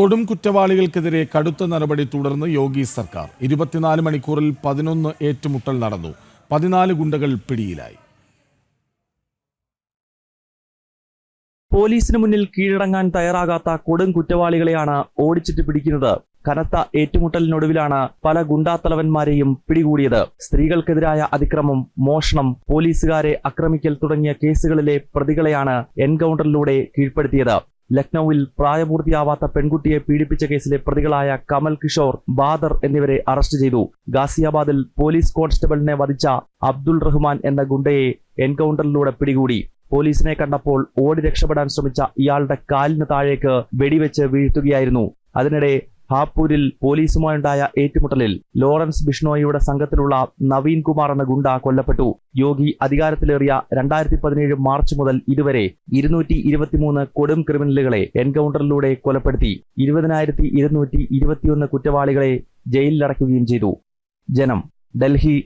കൊടും കുറ്റവാളികൾക്കെതിരെ കടുത്ത നടപടി തുടർന്ന് യോഗി സർക്കാർ. ഇരുപത്തിനാല് മണിക്കൂറിൽ പതിനൊന്ന് ഏറ്റുമുട്ടൽ നടന്നു. പതിനാല് ഗുണ്ടകൾ പിടിയിലായി. പോലീസിന് മുന്നിൽ കീഴടങ്ങാൻ തയ്യാറാകാത്ത കൊടും കുറ്റവാളികളെയാണ് ഓടിച്ചിട്ട് പിടിക്കുന്നത്. കനത്ത ഏറ്റുമുട്ടലിനൊടുവിലാണ് പല ഗുണ്ടാത്തലവന്മാരെയും പിടികൂടിയത്. സ്ത്രീകൾക്കെതിരായ അതിക്രമം മോഷണം പോലീസുകാരെ ആക്രമിക്കൽ തുടങ്ങിയ കേസുകളിലെ പ്രതികളെയാണ് എൻകൗണ്ടറിലൂടെ കീഴ്പ്പെടുത്തിയത്. ലക്നൌവിൽ പ്രായപൂർത്തിയാവാത്ത പെൺകുട്ടിയെ പീഡിപ്പിച്ച കേസിലെ പ്രതികളായ കമൽ കിഷോർ ബാദർ എന്നിവരെ അറസ്റ്റ് ചെയ്തു. ഗാസിയാബാദിൽ പോലീസ് കോൺസ്റ്റബിളിനെ വധിച്ച അബ്ദുൾ റഹ്മാൻ എന്ന ഗുണ്ടയെ എൻകൗണ്ടറിലൂടെ പിടികൂടി. പോലീസിനെ കണ്ടപ്പോൾ ഓടി രക്ഷപ്പെടാൻ ശ്രമിച്ച ഇയാളുടെ കാലിന് താഴേക്ക് വെടിവെച്ച് വീഴ്ത്തുകയായിരുന്നു. അതിനിടെ ഹാപ്പൂരിൽ പോലീസുമായുണ്ടായ ഏറ്റുമുട്ടലിൽ ലോറൻസ് ബിഷ്ണോയിയുടെ സംഘത്തിലുള്ള നവീൻ കുമാർ എന്ന ഗുണ്ട കൊല്ലപ്പെട്ടു. യോഗി അധികാരത്തിലേറിയ രണ്ടായിരത്തി പതിനേഴ് മാർച്ച് മുതൽ ഇതുവരെ ഇരുന്നൂറ്റി ഇരുപത്തിമൂന്ന് കൊടും ക്രിമിനലുകളെ എൻകൗണ്ടറിലൂടെ കൊലപ്പെടുത്തി. ഇരുപതിനായിരത്തി ഇരുന്നൂറ്റി ഇരുപത്തിയൊന്ന് കുറ്റവാളികളെ ജയിലിലടയ്ക്കുകയും ചെയ്തു. ജനം ഡൽഹി